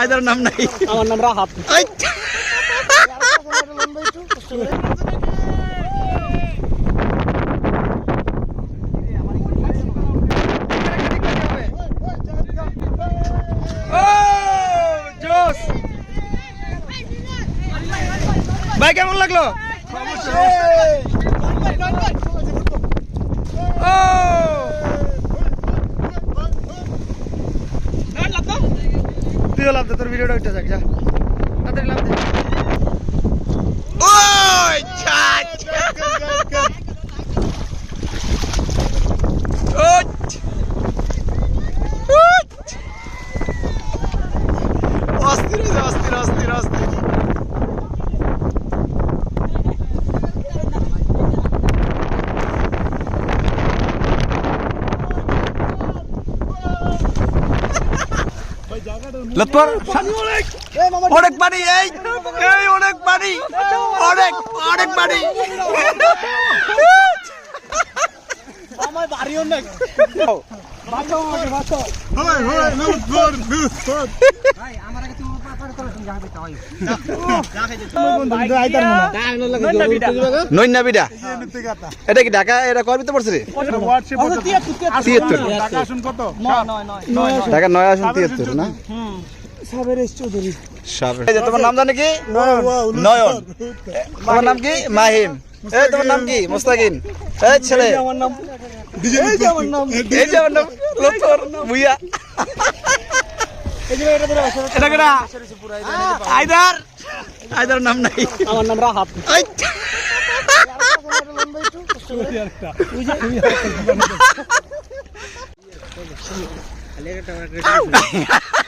Either নাম নাই। আমার নাম রাহাত। ভাই কেমন লাগল? তুইও লাভ দে তোর ভিডিওটা উঠে যাক যা। তাড়াতাড়ি লাভ দে। ওই ছা অস্থির হয়েছে, অস্থির। লতপর অনেক পানি এই এই অনেক পানি অনেক অনেক পানি আমার নেই বিডা এটা কি ঢাকা? এটা পড়ছে রে? ঢাকা আসুন না? সাবের। তোমার নাম জানে কি? নয়ন। তোমার নাম কি? মাহিম। এই তোমার নাম কি? মুস্তাকিন এই ছেলে। আমার নাম এই যে আমার নাম। লতর ভুইয়া এটা কেডা? আইদার আইদার নাম নাই। আমার নাম রাহাত। আই!